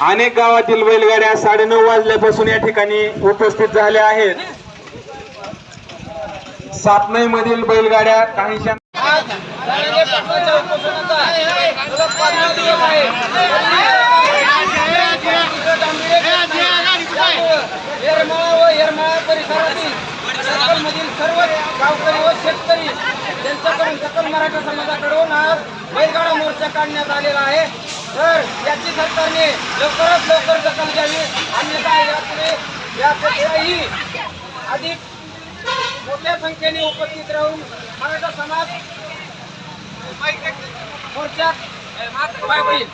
अनेक गावातील बैलगाड्या साडेनऊ वाजल्यापासून या ठिकाणी उपस्थित झाल्या आहेत. सातनाई मधील बैलगाड्या काहीशा परिसरातील सर्व गावकरी व शेतकरी त्यांच्याकडून सकल मराठा समाजाकडून आज बैलगाडा मोर्चा काढण्यात आलेला आहे. तर याची सरकारने लवकरात लवकर दखल घ्यावी. अन्यथा यापुढे यापेक्षाही अधिक मोठ्या संख्येने उपस्थित राहून मराठा समाज मोर्चात पाय होईल.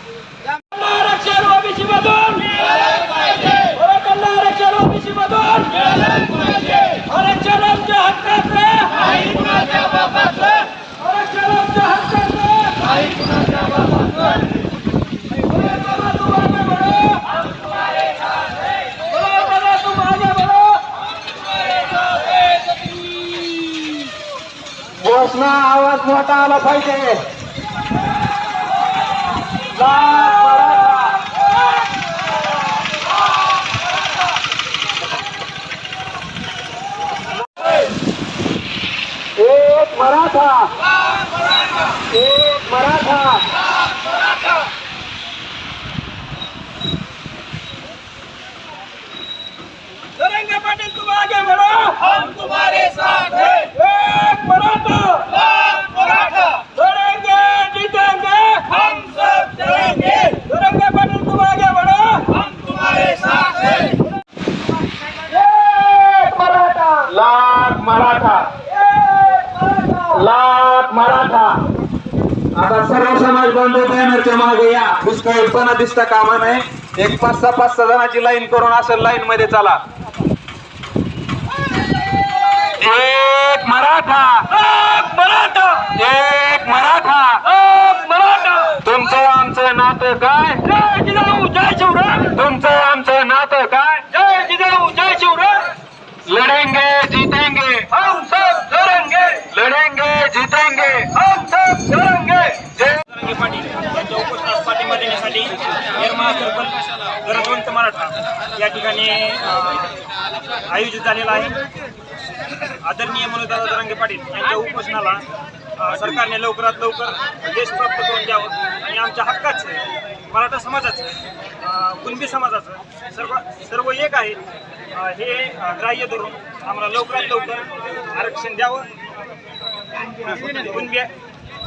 घोषणा आवाज मोठा आला पाहिजे. एक मराठा. एक मराठा. मराठा. एक मराठा. आता सर्व समाज बांधव बॅनरच्या मागे या. दुष्काळीपणा दिसता कामा नये. एक पाच सहा पाच सहा जणांची लाईन करून असं लाईन मध्ये चला. ठिकाणी आयोजित झालेला आहे. आदरणीय मनोजदादा रंगे पाटील यांच्या उपोषणाला सरकारने लवकरात लवकर देश प्राप्त करून द्यावं. आणि आमच्या हक्काचं मराठा समाजाचं कुणबी समाजाचं सर्व सर्व एक आहे. हे ग्राह्य धरून आम्हाला लवकरात लवकर आरक्षण द्यावं. कुणबी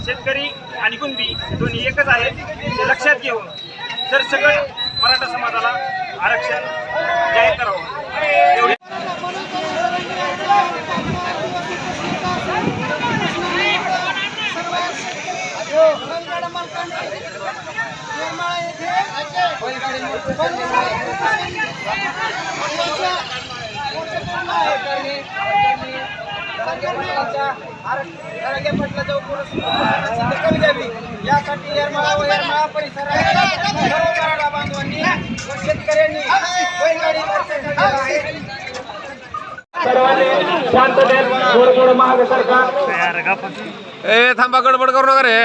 शेतकरी आणि कुणबी दोन्ही एकच आहेत. ते लक्षात घेऊन सरसकट मराठा समाजाला आरक्षण काय करावं एवढे बैलगाडा मालकांनी आहे. यासाठी येरमाळा व येरमाळा परिसरात सर्व मराठा बांधवांनी व शेतकऱ्यांनी बैलगाडी मोर्चा काढलेला आहे सर्वांनी शांततेत गोड गोड महाग सरकार. ए थांबा गडबड करू नका रे.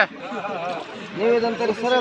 निवेदन तरी सरळ